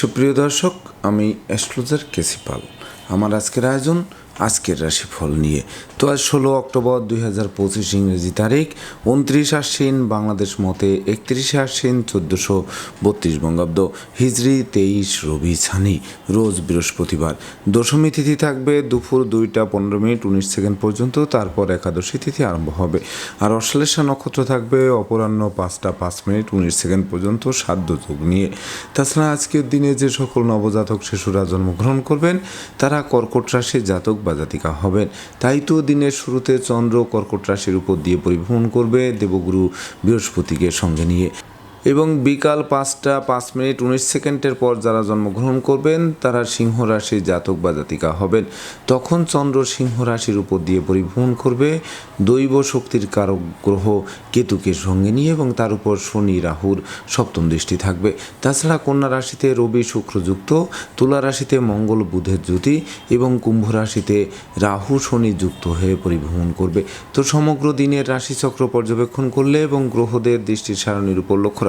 সুপ্রিয় দর্শক আমি অ্যাস্ট্রোজার কেসিপাল। আমার আজকের আয়োজন আজকের রাশিফল নিয়ে। তো আজ ষোলো অক্টোবর দুই হাজার পঁচিশ ইংরেজি তারিখ, উনত্রিশ আশ্বিন বাংলাদেশ মতে একত্রিশে আশ্বিন চোদ্দোশো বত্রিশ বঙ্গাব্দ হিজড়ি তেইশ রবি ছানি, রোজ বৃহস্পতিবার। দশমী তিথি থাকবে দুপুর দুইটা পনেরো মিনিট উনিশ সেকেন্ড পর্যন্ত, তারপর একাদশী তিথি আরম্ভ হবে। আর অশ্লেষা নক্ষত্র থাকবে অপরাহ্ন পাঁচটা পাঁচ মিনিট উনিশ সেকেন্ড পর্যন্ত সাধ্য যোগ নিয়ে। তাছাড়া আজকের দিনে যে সকল নবজাতক শিশুরা জন্মগ্রহণ করবেন, তারা কর্কট রাশির জাতক বা হবেন। তাই তো দিনের শুরুতে চন্দ্র কর্কট রাশির উপর দিয়ে পরিভ্রমণ করবে দেবগুরু বৃহস্পতিকে সঙ্গে নিয়ে। এবং বিকাল পাঁচটা পাঁচ মিনিট উনিশ সেকেন্ডের পর যারা জন্মগ্রহণ করবেন, তারা সিংহ রাশির জাতক বা জাতিকা হবেন। তখন চন্দ্র সিংহ রাশির উপর দিয়ে পরিভ্রমণ করবে। দৈব শক্তির কারক গ্রহ কেতুকে সঙ্গে নিয়ে এবং তার উপর শনি, রাহুর সপ্তম দৃষ্টি থাকবে। তাছাড়া কন্যা রাশিতে রবি শুক্রযুক্ত তুলা রাশিতে মঙ্গল বুধের জ্যোতি এবং কুম্ভ রাশিতে রাহু শনি যুক্ত হয়ে পরিভ্রমণ করবে। তো সমগ্র দিনের রাশিচক্র পর্যবেক্ষণ করলে এবং গ্রহদের দৃষ্টির সারণীর উপর লক্ষ্য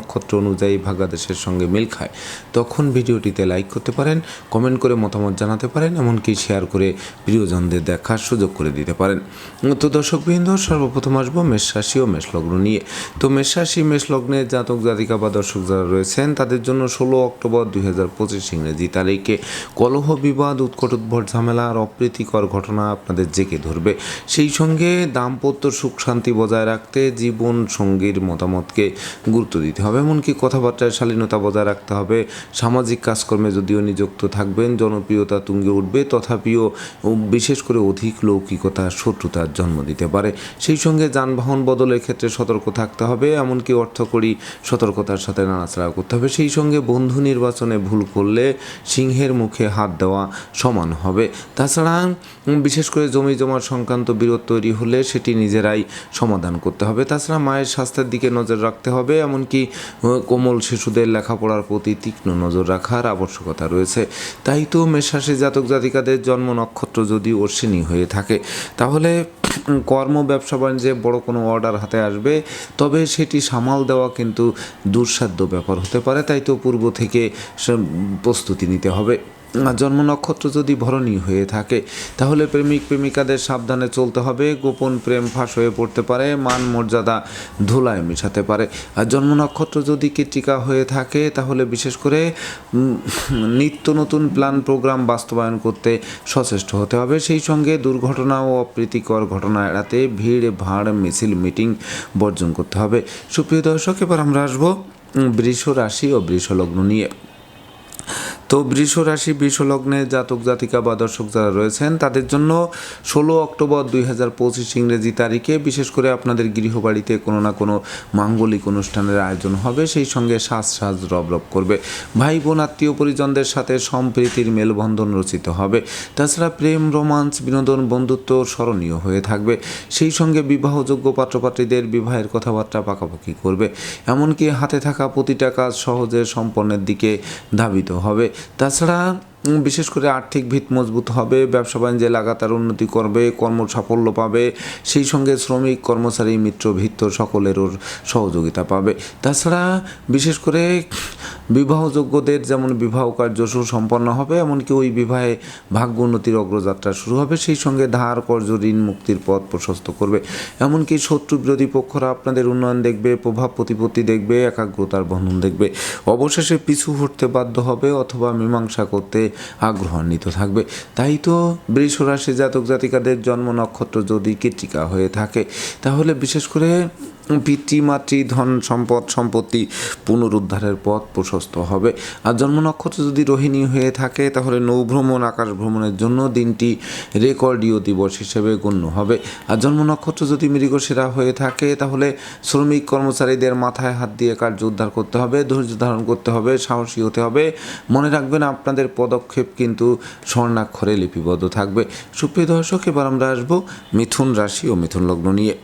নক্ষত্র অনুযায়ী ভাগাদেশের সঙ্গে মিল খায়। তখন ভিডিওটিতে লাইক করতে পারেন কমেন্ট করে মতামত জানাতে পারেন, এমনকি শেয়ার করে প্রিয়জনদের দেখার সুযোগ করে দিতে পারেন। তো দর্শকবৃন্দ, সর্বপ্রথম আসব মেষ রাশি ও মেষলগ্ন নিয়ে। তো মেষ মেষলগ্নে জাতক, জাতিকা বা দর্শক যারা রয়েছেন, তাদের জন্য ষোলো অক্টোবর দুই হাজার পঁচিশ ইংরেজি তারিখে কলহ, বিবাদ, উৎকট, উদ্ভট, ঝামেলা আর অপ্রীতিকর ঘটনা আপনাদের জেকে ধরবে। সেই সঙ্গে দাম্পত্য সুখ শান্তি বজায় রাখতে জীবন সঙ্গীর মতামতকে গুরুত্ব দিতে হবে। এমনকি কথাবার্তায় শালীনতা বজায় রাখতে হবে। সামাজিক কাজকর্মে যদিও নিযুক্ত থাকবেন, জনপ্রিয়তা তুঙ্গে উঠবে, তথাপিও বিশেষ করে অধিক লৌকিকতা, শত্রুতার জন্ম দিতে পারে। সেই সঙ্গে যানবাহন বদলের ক্ষেত্রে সতর্ক থাকতে হবে, এমনকি অর্থকরী সতর্কতার সাথে নাড়াচাড়া করতে হবে। সেই সঙ্গে বন্ধু নির্বাচনে ভুল করলে সিংহের মুখে হাত দেওয়া সমান হবে। তাছাড়া, বিশেষ করে জমি জমার সংক্রান্ত বিরোধ তৈরি হলে সেটি নিজেরাই সমাধান করতে হবে। তাছাড়া মায়ের স্বাস্থ্যের দিকে নজর রাখতে হবে, এমনকি কোমল শিশুদের লেখাপড়ার প্রতি তীক্ষ্ণ নজর রাখার আবশ্যকতা রয়েছে। তাই তো মেষরাশি জাতক জাতিকাদের জন্ম নক্ষত্র যদি অশ্বিনী হয়ে থাকে, তাহলে কর্ম, ব্যবসা বাণিজ্যে বড় কোনো অর্ডার হাতে আসবে, তবে সেটি সামাল দেওয়া কিন্তু দুঃসাধ্য ব্যাপার হতে পারে। তাই তো পূর্ব থেকে প্রস্তুতি নিতে হবে। জন্ম নক্ষত্র যদি ভরণী হয়ে থাকে, তাহলে প্রেমিক প্রেমিকাদের সাবধানে চলতে হবে। গোপন প্রেম ফাঁস হয়ে পড়তে পারে, মান মর্যাদা ধুলায় মেশাতে পারে। আর জন্ম নক্ষত্র যদি কৃতিকা হয়ে থাকে, তাহলে বিশেষ করে নিত্য নতুন প্ল্যান প্রোগ্রাম বাস্তবায়ন করতে সচেষ্ট হতে হবে। সেই সঙ্গে দুর্ঘটনা ও অপ্রীতিকর ঘটনা এড়াতে ভিড়, ভাড়, মিছিল, মিটিং বর্জন করতে হবে। সুপ্রিয় দর্শক, এবার আমরা আসব বৃষ রাশি ও বৃষ লগ্ন নিয়ে। তো বৃষ রাশি, বৃষ লগ্নে জাতক, জাতিকা বা দর্শক যারা রয়েছেন, তাদের জন্য ষোলো অক্টোবর দুই হাজার পঁচিশ ইংরেজি তারিখে বিশেষ করে আপনাদের গৃহবাড়িতে কোনো না কোনো মাঙ্গলিক অনুষ্ঠানের আয়োজন হবে। সেই সঙ্গে সাজ সাজ রব রব করবে। ভাই বোন, আত্মীয় পরিজনদের সাথে সম্প্রীতির মেলবন্ধন রচিত হবে। তাছাড়া প্রেম, রোমান্স, বিনোদন, বন্ধুত্ব স্মরণীয় হয়ে থাকবে। সেই সঙ্গে বিবাহযোগ্য পাত্রপাত্রীদের বিবাহের কথাবার্তা পাকাপাকি করবে। এমনকি হাতে থাকা প্রতিটা কাজ সহজে সম্পন্নের দিকে ধাবিত হবে। তাছাড়া উম, বিশেষ করে আর্থিক ভিত মজবুত হবে, ব্যবসা বাণিজ্যে লাগাতার উন্নতি করবে কর্ম সাফল্য পাবে, সেই সঙ্গে শ্রমিক, কর্মচারী, মিত্র, ভিত্ত সকলেরও সহযোগিতা পাবে। তাছাড়া বিশেষ করে বিবাহযোগ্যদের যেমন বিবাহ কার্য সুসম্পন্ন হবে, এমনকি ওই বিবাহে ভাগ্য উন্নতির অগ্রযাত্রা শুরু হবে, সেই সঙ্গে ধার কর্য ঋণ, মুক্তির পথ প্রশস্ত করবে। এমনকি শত্রু বিরোধী পক্ষরা আপনাদের উন্নয়ন দেখবে, প্রভাব প্রতিপত্তি দেখবে, একাগ্রতার বন্ধন দেখবে। অবশেষে পিছু হটতে বাধ্য হবে অথবা মীমাংসা করতে আগ্রহান্বিত থাকবে। তাই তো বৃষ রাশি জাতক জাতিকাদের জন্ম নক্ষত্র যদি কৃতিকা হয়ে থাকে, তাহলে বিশেষ করে পিতৃমাতৃ ধন সম্পদ, সম্পত্তি পুনরুদ্ধারের পথ প্রশস্ত হবে। আর জন্ম নক্ষত্র যদি রোহিণী হয়ে থাকে, তাহলে নৌভ্রমণ আকাশ ভ্রমণের জন্য দিনটি রেকর্ডীয় দিবস হিসেবে গণ্য হবে। আর জন্ম নক্ষত্র যদি মৃগশিরা হয়ে থাকে, তাহলে শ্রমিক কর্মচারীদের মাথায় হাত দিয়ে কার্য উদ্ধার করতে হবে, ধৈর্য ধারণ করতে হবে, সাহসী হতে হবে। মনে রাখবেন, আপনাদের পদক্ষেপ কিন্তু স্বর্ণাক্ষরে লিপিবদ্ধ থাকবে। সুপ্রিয় দর্শক, এবার আমরা আসব মিথুন রাশি ও মিথুন লগ্ন নিয়ে।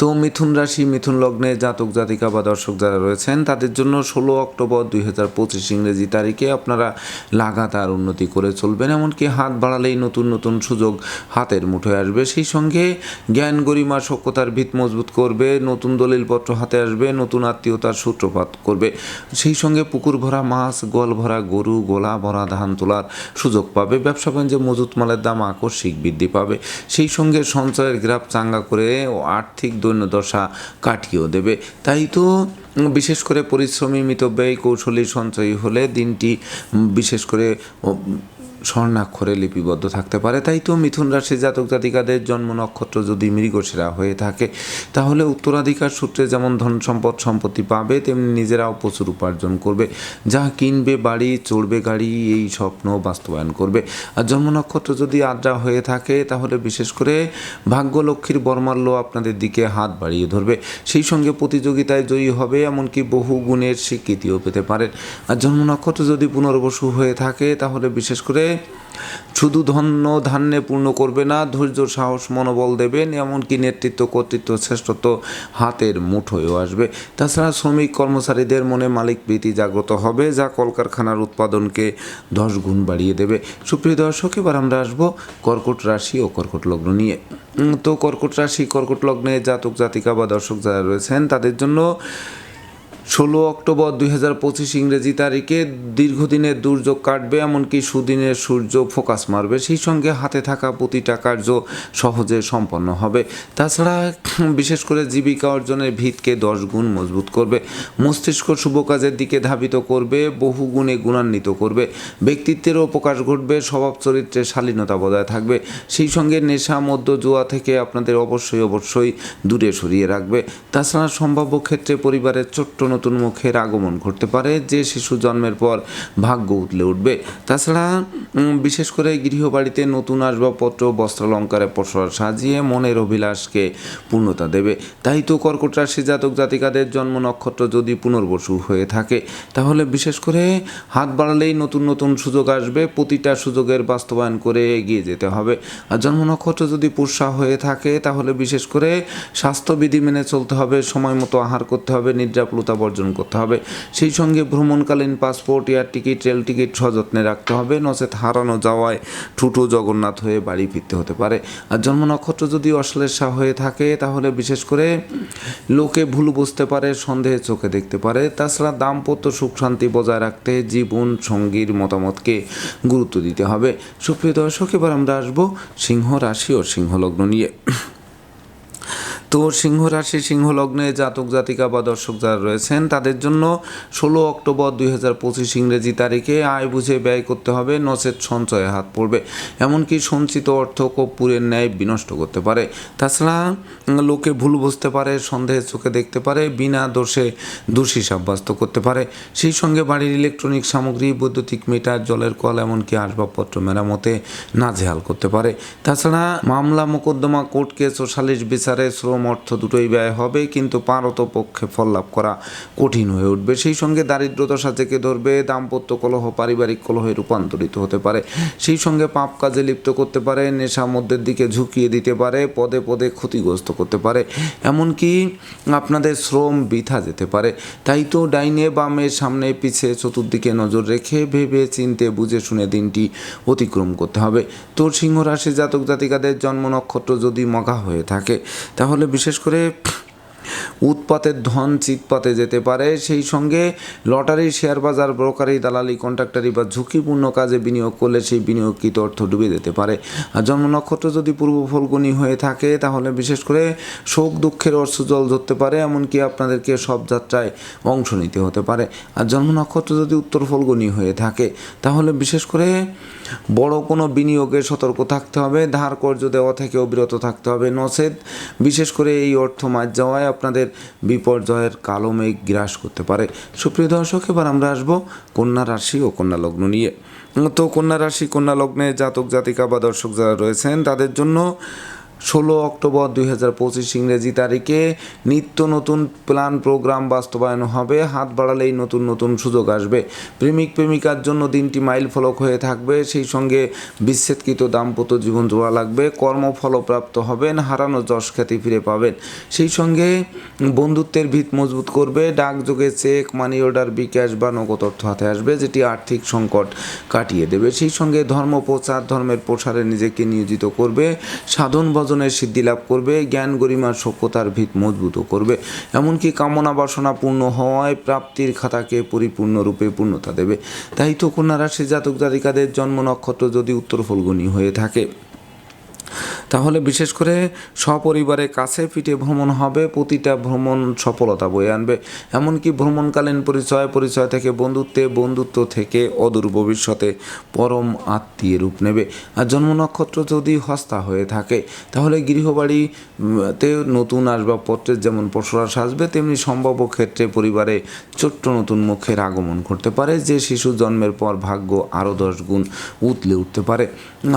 তো মিথুন রাশি, মিথুন লগ্নে জাতক, জাতিকা বা দর্শক যারা রয়েছেন, তাদের জন্য ষোলো অক্টোবর দুই হাজার পঁচিশ ইংরেজি তারিখে আপনারা লাগাতার উন্নতি করে চলবেন। এমনকি হাত বাড়ালেই নতুন নতুন সুযোগ হাতের মুঠোয় আসবে। সেই সঙ্গে জ্ঞান গরিমা সক্ষতার ভিত মজবুত করবে, নতুন দলিলপত্র হাতে আসবে, নতুন আত্মীয়তার সূত্রপাত করবে। সেই সঙ্গে পুকুর ভরা মাছ, গোয়াল ভরা গরু, গোলা ভরা ধান তোলার সুযোগ পাবে। ব্যবসা বাণিজ্যে মজুত মালের দাম আকস্মিক বৃদ্ধি পাবে। সেই সঙ্গে সঞ্চয়ের গ্রাফ চাঙ্গা করে আর্থিক দৈন্যদশা কাটিয়েও দেবে। তাই তো বিশেষ করে পরিশ্রমী মিতব্যয়ী কৌশলী সঞ্চয়ী হলে দিনটি বিশেষ করে স্বর্ণাক্ষরে লিপিবদ্ধ থাকতে পারে। তাই তো মিথুন রাশির জাতক জাতিকাদের জন্ম নক্ষত্র যদি মৃগশিরা হয়ে থাকে, তাহলে উত্তরাধিকার সূত্রে যেমন ধন সম্পদ সম্পত্তি পাবে, তেমনি নিজেরাও প্রচুর উপার্জন করবে। যা কিনবে, বাড়ি, চড়বে, গাড়ি, এই স্বপ্ন বাস্তবায়ন করবে। আর জন্ম নক্ষত্র যদি আদ্রা হয়ে থাকে, তাহলে বিশেষ করে ভাগ্যলক্ষ্মীর বর্মাল্য আপনাদের দিকে হাত বাড়িয়ে ধরবে। সেই সঙ্গে প্রতিযোগিতায় জয়ী হবে, এমনকি বহু গুণের স্বীকৃতিও পেতে পারেন। আর জন্ম নক্ষত্র যদি পুনর্বসু হয়ে থাকে, তাহলে বিশেষ করে শুধু ধন্য ধান্যে পূর্ণ করবে না, ধৈর্য, সাহস, মনোবল দেবেন এমনকি নেতৃত্ব, কর্তৃত্ব, শ্রেষ্ঠত্ব হাতের মুঠোয়ও আসবে। তাছাড়া শ্রমিক, কর্মচারীদের মনে মালিক প্রীতি জাগ্রত হবে, যা কলকারখানার উৎপাদনকে দশ গুণ বাড়িয়ে দেবে। সুপ্রিয় দর্শক, এবার আমরা আসব কর্কট রাশি ও কর্কট লগ্ন নিয়ে। তো কর্কট রাশি, কর্কট লগ্নে জাতক জাতিকা বা দর্শক যারা রয়েছেন, তাদের জন্য ষোলো অক্টোবর দুই হাজার পঁচিশ ইংরেজি তারিখে দীর্ঘদিনের দুর্যোগ কাটবে, এমনকি সুদিনের সূর্য ফোকাস মারবে। সেই সঙ্গে হাতে থাকা প্রতিটা কার্য সহজে সম্পন্ন হবে। তাছাড়া বিশেষ করে জীবিকা অর্জনের ভিতকে দশ গুণ মজবুত করবে। মস্তিষ্ক শুভ কাজের দিকে ধাবিত করবে, বহু গুণে গুণান্বিত করবে। ব্যক্তিত্বেরও প্রকাশ ঘটবে, স্বভাব চরিত্রে শালীনতা বজায় থাকবে। সেই সঙ্গে নেশা মধ্য জুয়া থেকে আপনাদের অবশ্যই অবশ্যই দূরে সরিয়ে রাখবে। তাছাড়া সম্ভাব্য ক্ষেত্রে পরিবারের ছোট্ট নতুন মুখের আগমন ঘটতে পারে, যে শিশু জন্মের পর ভাগ্য উতলে উঠবে। তাছাড়া বিশেষ করে গৃহবাড়িতে নতুন আসবাবপত্র, বস্ত্রালঙ্কারে পসরা সাজিয়ে মনের অভিলাষকে পূর্ণতা দেবে। তাই তো কর্কট রাশি জাতক জাতিকাদের জন্ম নক্ষত্র যদি পুনর্বসু হয়ে থাকে, তাহলে বিশেষ করে হাত বাড়ালেই নতুন নতুন সুযোগ আসবে, প্রতিটা সুযোগের বাস্তবায়ন করে এগিয়ে যেতে হবে। আর জন্ম নক্ষত্র যদি পুষা হয়ে থাকে, তাহলে বিশেষ করে স্বাস্থ্যবিধি মেনে চলতে হবে, সময় মতো আহার করতে হবে, নিদ্রাপ্লুতা বর্জন করতে হবে। সেই সঙ্গে ভ্রমণকালীন passport, air ticket, rail ticket সযত্নে রাখতে হবে। নচেত হারানো যাওয়ায় ঠুটো জগন্নাথ হয়ে বাড়ি ফিরতে হতে পারে। আর জন্ম নক্ষত্র যদি অশ্লেষা হয়ে থাকে, তাহলে বিশেষ করে লোকে ভুল বুঝতে পারে, সন্দেহে চোখে দেখতে পারে। তাছাড়া দাম্পত্য সুখ শান্তি বজায় রাখতে জীবন সঙ্গীর মতামতকে গুরুত্ব দিতে হবে। সুপ্রিয় দর্শক, এবার আমরা আসব সিংহ রাশি ও সিংহলগ্ন নিয়ে। তো সিংহ রাশি সিংহ লগ্নে জাতক, জাতিকা বা দর্শক যারা রয়েছেন, তাদের জন্য ষোলো অক্টোবর দুই হাজার পঁচিশ ইংরেজি তারিখে আয় বুঝে ব্যয় করতে হবে, নচেত সঞ্চয়ে হাত পড়বে। এমনকি সঞ্চিত অর্থ কর্পূরের ন্যায় বিনষ্ট করতে পারে। তাছাড়া লোকে ভুল বুঝতে পারে সন্দেহের চোখে দেখতে পারে, বিনা দোষে দোষী সাব্যস্ত করতে পারে। সেই সঙ্গে বাড়ির ইলেকট্রনিক সামগ্রী, বৈদ্যুতিক মিটার, জলের কল, এমনকি আসবাবপত্র মেরামতে নাজেহাল করতে পারে। তাছাড়া মামলা, মোকদ্দমা, কোর্ট কেস ও সালিশ বিচারে শ্রম অর্থ দুটোই ব্যয় হবে, কিন্তু পারত পক্ষে ফল লাভ করা কঠিন হয়ে উঠবে। সেই সঙ্গে দারিদ্রতা থেকে ধরবে, দাম্পত্য কলহ পারিবারিক কলহে রূপান্তরিত হতে পারে। সেই সঙ্গে পাপ কাজে লিপ্ত করতে পারে, নেশা মধ্যের দিকে ঝুঁকিয়ে দিতে পারে, পদে পদে ক্ষতিগ্রস্ত করতে পারে। এমনকি আপনাদের শ্রম বৃথা যেতে পারে। তাই তো ডাইনে বামে সামনে পিছে চতুর্দিকে নজর রেখে ভেবে চিনতে বুঝে শুনে দিনটি অতিক্রম করতে হবে। তো সিংহ রাশি জাতক জাতিকাদের জন্ম নক্ষত্র যদি মগা হয়ে থাকে, তাহলে বিশেষ করে উৎপাতের ধন, চিৎপাতে যেতে পারে। সেই সঙ্গে লটারি শেয়ার বাজার ব্রোকারি দালালি, কন্ট্রাক্টারি বা ঝুঁকিপূর্ণ কাজে বিনিয়োগ করলে সেই বিনিয়োগকৃত অর্থ ডুবে যেতে পারে। আর জন্ম নক্ষত্র যদি পূর্ব ফলগুনি হয়ে থাকে, তাহলে বিশেষ করে শোক দুঃখের অর্থ জল ধরতে পারে, এমনকি আপনাদেরকে সব যাত্রায় অংশ নিতে হতে পারে। আর জন্ম নক্ষত্র যদি উত্তর ফলগুনি হয়ে থাকে, তাহলে বিশেষ করে বড় কোনো বিনিয়োগে সতর্ক থাকতে হবে, ধার কর্য দেওয়া থেকেও বিরত থাকতে হবে। নচেত বিশেষ করে এই অর্থ মার যাওয়ায় আপনাদের বিপর্যয়ের কালো মেঘ গ্রাস করতে পারে। সুপ্রিয় দর্শক, এবার আমরা আসব কন্যা রাশি ও কন্যা লগ্ন নিয়ে। তো কন্যা রাশি, কন্যা লগ্নে জাতক জাতিকা বা দর্শক যারা রয়েছেন, তাদের জন্য ষোলো অক্টোবর দুই হাজার পঁচিশ ইংরেজি তারিখে নিত্য নতুন প্ল্যান প্রোগ্রাম বাস্তবায়ন হবে। হাত বাড়ালেই নতুন নতুন সুযোগ আসবে। প্রেমিক প্রেমিকার জন্য দিনটি মাইল ফলক হয়ে থাকবে। সেই সঙ্গে বিচ্ছেদকৃত দাম্পত্য জীবন জোড়া লাগবে। কর্মফলপ্রাপ্ত হবেন, হারানো যশ খ্যাতি ফিরে পাবেন। সেই সঙ্গে বন্ধুত্বের ভিত মজবুত করবে। ডাকযোগে চেক, মানি অর্ডার, বিকাশ বা নগদ অর্থ হাতে আসবে, যেটি আর্থিক সংকট কাটিয়ে দেবে। সেই সঙ্গে ধর্ম প্রচার, ধর্মের প্রসারে নিজেকে নিয়োজিত করবে। সাধন ভজনের সিদ্ধি লাভ করবে, জ্ঞান গরিমার সভ্যতার ভিত মজবুত করবে। এমনকি কামনা বাসনা পূর্ণ হওয়ায় প্রাপ্তির খাতাকে পরিপূর্ণরূপে পূর্ণতা দেবে। তাই তো কন্যা রাশি জাতক জাতিকাদের জন্ম নক্ষত্র যদি উত্তর ফলগুনি হয়ে থাকে। তাহলে বিশেষ করে সপরিবারে কাছে পিঠে ভ্রমণ হবে, প্রতিটা ভ্রমণ সফলতা বয়ে আনবে। এমনকি ভ্রমণকালীন পরিচয় পরিচয় থেকে বন্ধুত্বে, বন্ধুত্ব থেকে অদূর ভবিষ্যতে পরম আত্মীয় রূপ নেবে। আর জন্ম নক্ষত্র যদি হস্তা হয়ে থাকে, তাহলে গৃহবাড়িতে নতুন আসবাবপত্রের যেমন পশুরা সাজবে তেমনি সম্ভাব্য ক্ষেত্রে পরিবারে ছোট্ট নতুন মুখের আগমন করতে পারে, যে শিশু জন্মের পর ভাগ্য আরও দশ গুণ উতলে উঠতে পারে।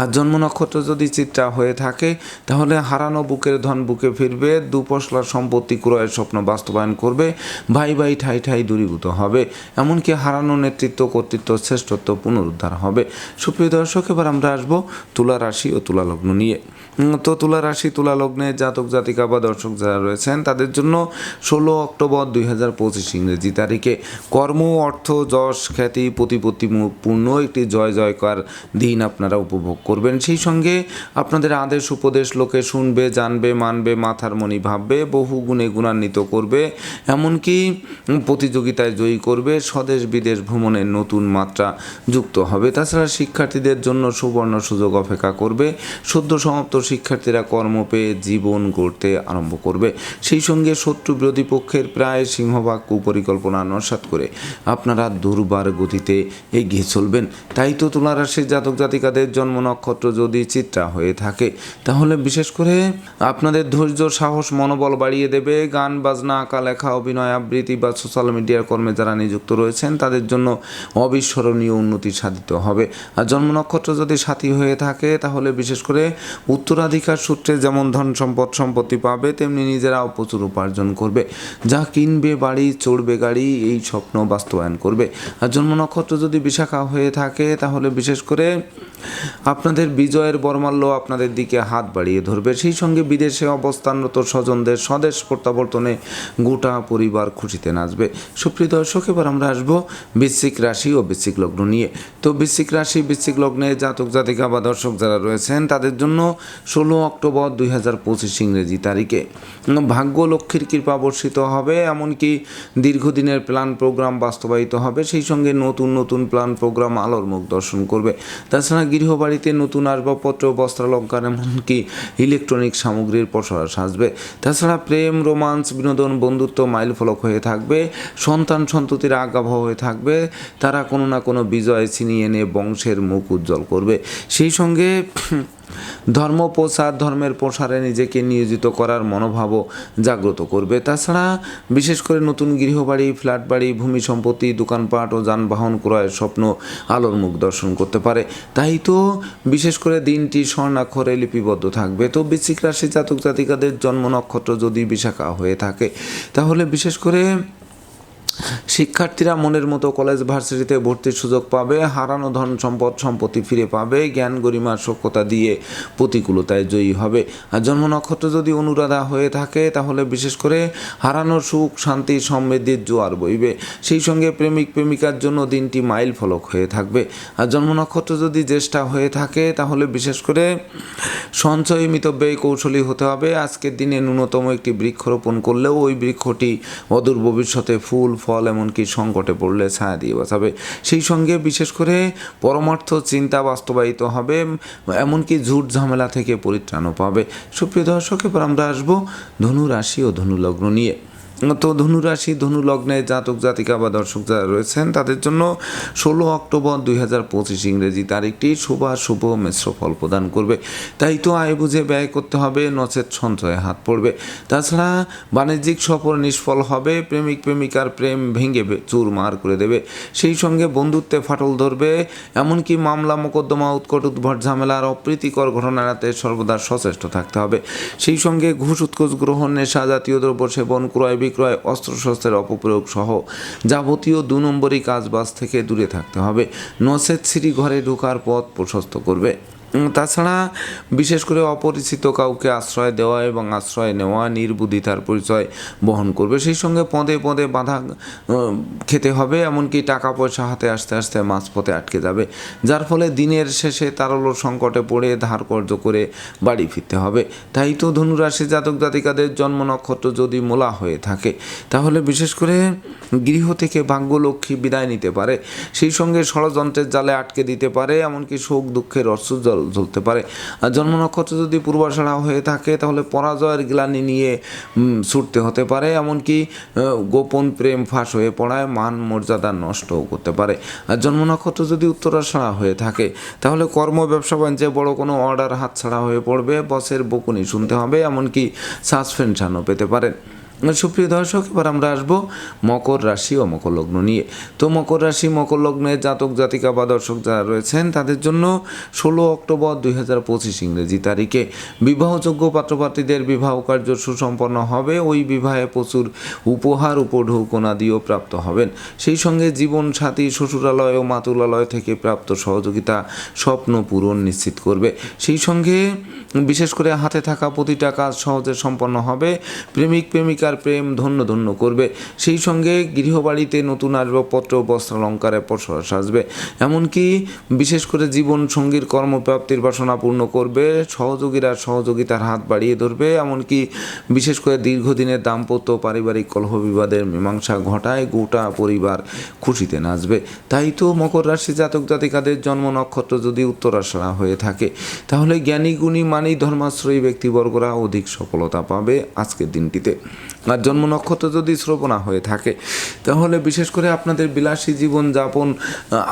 আর জন্ম নক্ষত্র যদি চিত্রা হয়ে থাকে তাহলে হারানো বুকের ধন বুকে ফিরবে দুপশলার সম্পত্তি ক্রয়ের স্বপ্ন বাস্তবায়ন করবে, ভাই ভাই ঠাই ঠাই দূরীভূত হবে। এমনকি হারানো নেতৃত্ব, কর্তৃত্ব, শ্রেষ্ঠত্ব পুনরুদ্ধার হবে। সুপ্রিয় দর্শক, এবার আমরা আসব তুলা রাশি ও তুলা লগ্ন নিয়ে। তো তুলা রাশি, তুলা লগ্নে জাতক, জাতিকা বা দর্শক যারা রয়েছেন, তাদের জন্য ষোলো অক্টোবর দুই হাজার পঁচিশ ইংরেজি তারিখে কর্ম, অর্থ, যশ, খ্যাতি প্রতিপত্তি পূর্ণ একটি জয়, জয়কার দিন আপনারা উপভোগ করবেন। সেই সঙ্গে আপনাদের আদেশ, উপদেশ, লোকে শুনবে, জানবে, মানবে, মাথার মনি ভাববে, বহু গুণে গুণান্বিত করবে, এমনকি প্রতিযোগিতায় জয়ী করবে, স্বদেশ, বিদেশ ভ্রমণের নতুন মাত্রা যুক্ত হবে। তাছাড়া শিক্ষার্থীদের জন্য সুবর্ণ সুযোগ অপেক্ষা করবে। সদ্য সমাপ্ত শিক্ষার্থীরা কর্ম পেয়ে জীবন গড়তে আরম্ভ করবে। সেই সঙ্গে শত্রু বিরোধী পক্ষের প্রায় সিংহভাগ কুপরিকল্পনা নস্বাত করে আপনারা দুর্বার গতিতে এগিয়ে চলবেন। তাই তো তুলারাশির জাতক জাতিকাদের জন্ম নক্ষত্র যদি চিত্রা হয়ে থাকে, তাহলে বিশেষ করে আপনাদের ধৈর্য, সাহস, মনোবল বাড়িয়ে দেবে। গান, বাজনা, আঁকা, লেখা, অভিনয়, আবৃত্তি বা সোশ্যাল মিডিয়ার কর্মে যারা নিযুক্ত রয়েছেন, তাদের জন্য অবিস্মরণীয় উন্নতি সাধিত হবে। আর জন্ম নক্ষত্র যদি সাথী হয়ে থাকে, তাহলে বিশেষ করে উত্তরাধিকার সূত্রে যেমন ধন সম্পদ সম্পত্তি পাবে, তেমনি নিজেরাও প্রচুর উপার্জন করবে। যা কিনবে, বাড়ি, চড়বে গাড়ি, এই স্বপ্ন বাস্তবায়ন করবে। আর জন্ম নক্ষত্র যদি বিশাখা হয়ে থাকে, তাহলে বিশেষ করে আপনাদের বিজয়ের বর্মাল্য আপনাদের দিকে হাত বাড়িয়ে ধরবে। সেই সঙ্গে বিদেশে অবস্থানরত স্বজনদের স্বদেশ প্রত্যাবর্তনে গোটা পরিবার খুশিতে নাচবে। সুপ্রিয় দর্শক, এবার আমরা আসব বৃশ্চিক রাশি ও বৃশ্চিক লগ্ন নিয়ে। তো বৃশ্চিক রাশি, বৃশ্চিক লগ্নে জাতক জাতিকা বা দর্শক যারা রয়েছেন, তাদের জন্য ষোলো অক্টোবর দুই হাজার পঁচিশ ইংরেজি তারিখে। ভাগ্য লক্ষ্মীর কৃপা বর্ষিত হবে, এমনকি দীর্ঘদিনের প্ল্যান প্রোগ্রাম বাস্তবায়িত হবে, সেই সঙ্গে নতুন নতুন প্ল্যান প্রোগ্রাম আলোর মুখ দর্শন করবে। তাছাড়া গৃহবাড়িতে নতুন আসবাবপত্র, বস্ত্রালঙ্কার, এমনকি ইলেকট্রনিক সামগ্রীর প্রসার সাজবে। তাছাড়া প্রেম রোমান্স বিনোদন, বন্ধুত্ব মাইল ফলক হয়ে থাকবে, সন্তান সন্ততির আজ্ঞাবহ হয়ে থাকবে, তারা কোনো না কোনো বিজয় ছিনিয়ে এনে বংশের মুখ উজ্জ্বল করবে। সেই সঙ্গে ধর্ম প্রসার, ধর্মের প্রসারে নিজেকে নিয়োজিত করার মনোভাবও জাগ্রত করবে। তাছাড়া বিশেষ করে নতুন গৃহবাড়ি ফ্ল্যাট বাড়ি ভূমি সম্পত্তি, দোকানপাট ও যানবাহন ক্রয়ের স্বপ্ন আলোর মুখ দর্শন করতে পারে। তাই তো বিশেষ করে দিনটি স্বর্ণাক্ষরে লিপিবদ্ধ থাকবে। তো বৃশ্চিক রাশি জাতক জাতিকাদের জন্ম নক্ষত্র যদি বিশাখা হয়ে থাকে, তাহলে বিশেষ করে শিক্ষার্থীরা মনের মতো কলেজ, ভার্সিটিতে ভর্তির সুযোগ পাবে, হারানো ধন সম্পদ, সম্পত্তি ফিরে পাবে, জ্ঞান গরিমার সক্ষতা দিয়ে প্রতিকূলতায় জয়ী হবে। আর জন্ম নক্ষত্র যদি অনুরাধা হয়ে থাকে, তাহলে বিশেষ করে হারানোর সুখ, শান্তি সমৃদ্ধির জোয়ার বইবে। সেই সঙ্গে প্রেমিক, প্রেমিকার জন্য দিনটি মাইল ফলক হয়ে থাকবে। আর জন্ম নক্ষত্র যদি জ্যেষ্ঠা হয়ে থাকে, তাহলে বিশেষ করে সঞ্চয় মিতব্যয়ী কৌশলী হতে হবে। আজকের দিনে ন্যূনতম একটি বৃক্ষরোপণ করলেও ওই বৃক্ষটি অদূর ভবিষ্যতে ফুল ফল এমনকি সংকটে পড়লে ছায়া দিয়ে বাঁচাবে। সেই সঙ্গে বিশেষ করে পরমার্থ চিন্তা বাস্তবায়িত হবে, এমনকি ঝুট ঝামেলা থেকে পরিত্রাণও পাবে। সুপ্রিয় দর্শক, এবার আমরা আসব ধনু রাশি ও ধনুলগ্ন নিয়ে। তো ধনুরাশি ধনু লগ্নে জাতক, জাতিকা বা দর্শক যারা রয়েছেন, তাদের জন্য ষোলো অক্টোবর দুই হাজার পঁচিশ ইংরেজি তারিখটি শুভ শুভ মিশ্র ফল প্রদান করবে। তাই তো আয় বুঝে ব্যয় করতে হবে, নচেত সঞ্চয়ে হাত পড়বে। তাছাড়া বাণিজ্যিক সফর নিষ্ফল হবে, প্রেমিক, প্রেমিকার প্রেম ভেঙে চুরমার করে দেবে। সেই সঙ্গে বন্ধুত্বে ফাটল ধরবে, এমনকি মামলা, মোকদ্দমা, উৎকট উদ্ভট ঝামেলার অপ্রীতিকর ঘটনা এড়াতে সর্বদা সচেষ্ট থাকতে হবে। সেই সঙ্গে ঘুষ, উৎকোচ, গ্রহণ, নেশা, জাতীয় দ্রব্য সেবন, ক্রয় বিক্রয়, অস্ত্রশস্ত্রের অপপ্রয়োগ সহ যাবতীয় দু নম্বরই কাজবাজ থেকে দূরে থাকতে হবে। নসেদ সিঁড়ি ঘরে ঢোকার পথ প্রশস্ত করবে। তাছাড়া বিশেষ করে অপরিচিত কাউকে আশ্রয় দেওয়া এবং আশ্রয় নেওয়া নির্বুদ্ধিতার পরিচয় বহন করবে, সেই সঙ্গে পদে পদে বাধা খেতে হবে, এমনকি টাকা পয়সা হাতে আসতে আসতে মাঝপথে আটকে যাবে। যার ফলে দিনের শেষে তারল সংকটে পড়ে ধার কর্য করে বাড়ি ফিরতে হবে। তাই তো ধনুরাশি জাতক জাতিকাদের জন্ম নক্ষত্র যদি মোলা হয়ে থাকে, তাহলে বিশেষ করে গৃহ থেকে ভাগ্যলক্ষ্মী বিদায় নিতে পারে। সেই সঙ্গে ষড়যন্ত্রের জালে আটকে দিতে পারে, এমনকি শোক, দুঃখের অশ্রু জ্বলতে পারে। আর জন্ম নক্ষত্র যদি পূর্বাষাঢ়া হয়ে থাকে, তাহলে পরাজয়ের গ্লানি নিয়ে ছুটতে হতে পারে। এমনকি গোপন প্রেম ফাঁস হয়ে পড়ায় মান মর্যাদা নষ্টও করতে পারে। আর জন্ম নক্ষত্র যদি উত্তরাষাঢ়া হয়ে থাকে, তাহলে কর্ম, ব্যবসা, বাণিজ্যে বড় কোনো অর্ডার হাতছাড়া হয়ে পড়বে। বসের বকুনি শুনতে হবে, এমনকি সাসপেনশনও পেতে পারেন। সুপ্রিয় দর্শক, এবার আমরা আসব মকর রাশি ও মকর লগ্ন নিয়ে। তো মকর রাশি, মকর লগ্নের জাতক, জাতিকা বা দর্শক যারা রয়েছেন, তাদের জন্য ষোলো অক্টোবর দুই হাজার পঁচিশ ইংরেজি তারিখে বিবাহযোগ্য পাত্রপাত্রীদের বিবাহ কার্য সুসম্পন্ন হবে। ওই বিবাহে প্রচুর উপহার উপঢৌকনাদিও প্রাপ্ত হবেন। সেই সঙ্গে জীবন সাথী শ্বশুরালয় ও মাতুলালয় থেকে প্রাপ্ত সহযোগিতা স্বপ্ন পূরণ নিশ্চিত করবে। সেই সঙ্গে বিশেষ করে হাতে থাকা প্রতিটা কাজ সহজে সম্পন্ন হবে। প্রেমিক প্রেমিকার প্রেম, ধন্য ধন্য করবে। সেই সঙ্গে গৃহবাড়িতে নতুন আসবাবপত্র বস্ত্রালঙ্কারে পসরা সাজবে। এমনকি বিশেষ করে জীবন সঙ্গীর কর্মপ্রাপ্তির বাসনা পূর্ণ করবে, সহযোগীরা সহযোগিতার হাত বাড়িয়ে ধরবে। এমনকি বিশেষ করে দীর্ঘদিনের দাম্পত্য পারিবারিক কলহ বিবাদের মীমাংসা ঘটায় গোটা পরিবার খুশিতে নাচবে। তাই তো মকর রাশি জাতক জাতিকাদের জন্ম নক্ষত্র যদি উত্তরাশারা হয়ে থাকে, তাহলে জ্ঞানী, গুণী, মানি, ধর্মাশ্রয়ী ব্যক্তিবর্গরা অধিক সফলতা পাবে আজকের দিনটিতে। আর জন্ম নক্ষত্র যদি শ্রবণা হয়ে থাকে, তাহলে বিশেষ করে আপনাদের বিলাসী জীবন যাপন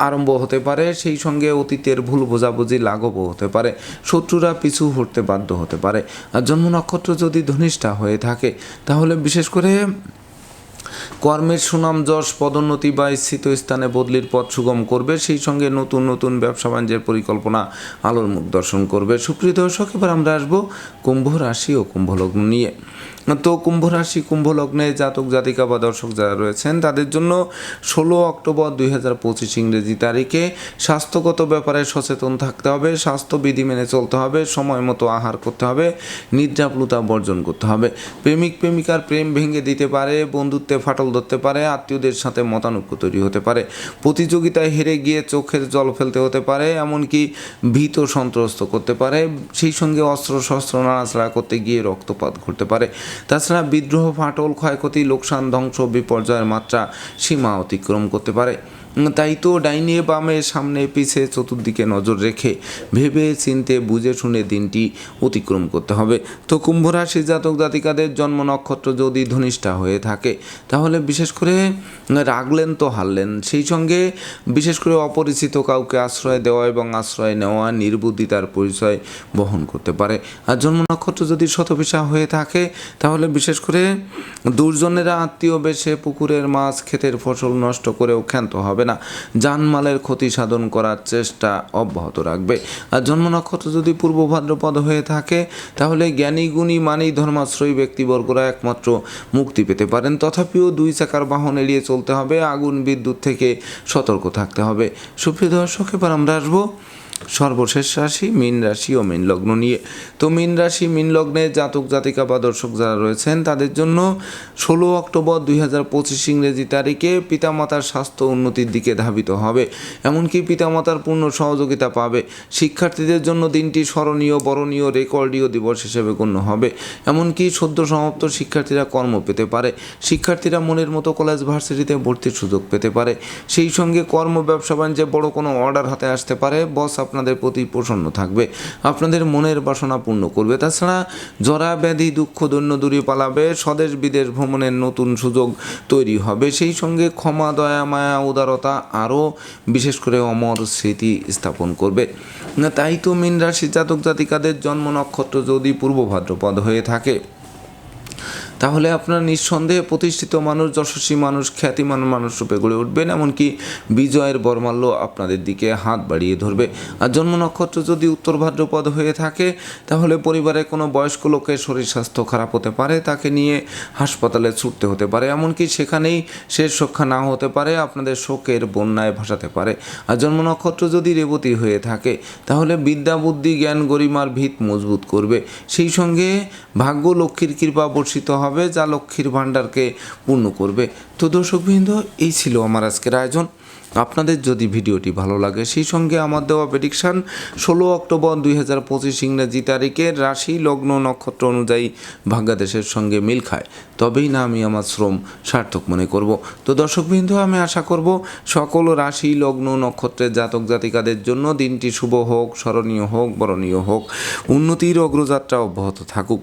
আরম্ভ হতে পারে, সেই সঙ্গে অতীতের ভুল বোঝাবুঝি লাঘবও হতে পারে, শত্রুরা পিছু হটতে বাধ্য হতে পারে। আর জন্ম নক্ষত্র যদি ধনিষ্ঠা হয়ে থাকে, তাহলে বিশেষ করে কর্মের সুনাম, যশ, পদোন্নতি বা স্থিত স্থানে বদলির পথ সুগম করবে, সেই সঙ্গে নতুন নতুন ব্যবসা বাণিজ্যের পরিকল্পনা, আলোর মুখ দর্শন করবে। সুপ্রিয় দর্শক, এবার আমরা আসব কুম্ভ রাশি ও কুম্ভ লগ্ন নিয়ে। তো কুম্ভ রাশি কুম্ভ লগ্নে জাতক, জাতিকা বা দর্শক যারা রয়েছেন, তাদের জন্য ষোলো অক্টোবর দুই হাজার পঁচিশ ইংরেজি তারিখে স্বাস্থ্যগত ব্যাপারে সচেতন থাকতে হবে, স্বাস্থ্যবিধি মেনে চলতে হবে, সময় মতো আহার করতে হবে, নিদ্রাপ্লুতা বর্জন করতে হবে। প্রেমিক, প্রেমিকার প্রেম ভেঙে দিতে পারে, বন্ধুত্বে ফাটল ধরতে পারে, আত্মীয়দের সাথে মতানৈক্য তৈরি হতে পারে, প্রতিযোগিতায় হেরে গিয়ে চোখের জল ফেলতে হতে পারে, এমনকি ভীত সন্ত্রস্ত করতে পারে, সেই সঙ্গে অস্ত্র শস্ত্র নাড়াচাড়া করতে গিয়ে রক্তপাত ঘটতে পারে। তাছাড়া বিদ্রোহ ফাটল ক্ষয়ক্ষতি লোকসান ধ্বংস বিপর্যয়ের মাত্রা সীমা অতিক্রম করতে পারে। তাই তো ডাইনে বামে সামনে পিছে চতুর্দিকে নজর রেখে ভেবে চিনতে বুঝে শুনে দিনটি অতিক্রম করতে হবে। তো কুম্ভ রাশি জাতক জাতিকাদের জন্ম নক্ষত্র যদি ধনিষ্ঠা হয়ে থাকে, তাহলে বিশেষ করে রাগলেন তো হারলেন। সেই সঙ্গে বিশেষ করে অপরিচিত কাউকে আশ্রয় দেওয়া এবং আশ্রয় নেওয়া নির্বুদ্ধিতার পরিচয় বহন করতে পারে। আর জন্ম নক্ষত্র যদি শতভিসা হয়ে থাকে, তাহলে বিশেষ করে দুর্জনেরা আত্মীয় বেশে পুকুরের মাছ, ক্ষেতের ফসল নষ্ট করেও ক্ষান্ত হবেন। না। জানমালের ক্ষতি সাধন করার চেষ্টা অব্যাহত রাখবে। আর জন্ম নক্ষত্র যদি পূর্ব ভাদ্রপদ হয়ে থাকে, তাহলে জ্ঞানী, গুণী মানেই ধর্মাশ্রয়ী ব্যক্তিবর্গরা একমাত্র মুক্তি পেতে পারেন। তথাপিও দুই চাকার বাহন এড়িয়ে চলতে হবে। আগুন, বিদ্যুৎ থেকে সতর্ক থাকতে হবে। সুপ্রিয় দর্শক, এবার আমরা আসব সর্বশেষ রাশি মীন রাশি ও মীন লগ্ন নিয়ে। তো মীন রাশি, মীন লগ্নে জাতক, জাতিকা বা দর্শক যারা রয়েছেন, তাদের জন্য ষোলো অক্টোবর দুই হাজার পঁচিশ ইংরেজি তারিখে পিতামাতার স্বাস্থ্য উন্নতির দিকে ধাবিত হবে। এমনকি পিতামাতার পূর্ণ সহযোগিতা পাবে। শিক্ষার্থীদের জন্য দিনটি স্মরণীয়, বরণীয়, রেকর্ডীয় দিবস হিসেবে গণ্য হবে। এমনকি সদ্য সমাপ্ত শিক্ষার্থীরা কর্ম পেতে পারে। শিক্ষার্থীরা মনের মতো কলেজ, ভার্সিটিতে ভর্তির সুযোগ পেতে পারে। সেই সঙ্গে কর্ম, ব্যবসা, বাণিজ্যে বড় কোনো অর্ডার হাতে আসতে পারে। বস আপনাদের প্রতি প্রসন্ন থাকবে, আপনাদের মনের বাসনা পূর্ণ করবে। তাছাড়া জরা ব্যাধি দুঃখ দৈন্য দূরে পালাবে, স্বদেশ বিদেশ ভ্রমণের নতুন সুযোগ তৈরি হবে। সেই সঙ্গে ক্ষমা, দয়া, মায়া, উদারতা আরও বিশেষ করে অমর স্মৃতি স্থাপন করবে। তাই তো মিন রাশি জাতক জাতিকাদের জন্ম নক্ষত্র যদি পূর্ব ভাদ্রপদ হয়ে থাকে। তাহলে আপনার নিঃসন্দেহে প্রতিষ্ঠিত মানুষ, যশস্বী মানুষ, খ্যাতিমান মানুষ রূপে গড়ে উঠবেন, এমনকি বিজয়ের বর্মাল্য আপনাদের দিকে হাত বাড়িয়ে ধরবে। আর জন্ম নক্ষত্র যদি উত্তর ভাদ্রপদ হয়ে থাকে, তাহলে পরিবারে কোনো বয়স্ক লোকের শরীর স্বাস্থ্য খারাপ হতে পারে, তাকে নিয়ে হাসপাতালে ছুটতে হতে পারে, এমনকি সেখানেই শেষ রক্ষা না হতে পারে, আপনাদের শোকের বন্যায় ভাসাতে পারে। আর জন্ম নক্ষত্র যদি রেবতী হয়ে থাকে, তাহলে বিদ্যা, বুদ্ধি, জ্ঞান, গরিমার ভিত মজবুত করবে। সেই সঙ্গে ভাগ্য, লক্ষ্মীর কৃপা বর্ষিত হবে যা লক্ষ্মীর ভাণ্ডারকে পূর্ণ করবে। তো দর্শকবৃন্দ, এই ছিল আমার আজকের আয়োজন। আপনাদের যদি ভিডিওটি ভালো লাগে, সেই সঙ্গে আমার দেওয়া প্রেডিকশান ষোলো অক্টোবর দুই হাজার পঁচিশ ইংরাজি তারিখে রাশি লগ্ন নক্ষত্র অনুযায়ী ভাগ্যাদেশের সঙ্গে মিল খায়। তবেই না আমি আমার শ্রম সার্থক মনে করব। তো দর্শকবৃন্দ, আমি আশা করব সকল রাশি লগ্ন নক্ষত্রের জাতক জাতিকাদের জন্য দিনটি শুভ হোক, স্মরণীয় হোক, বরণীয় হোক। উন্নতির অগ্রযাত্রা অব্যাহত থাকুক।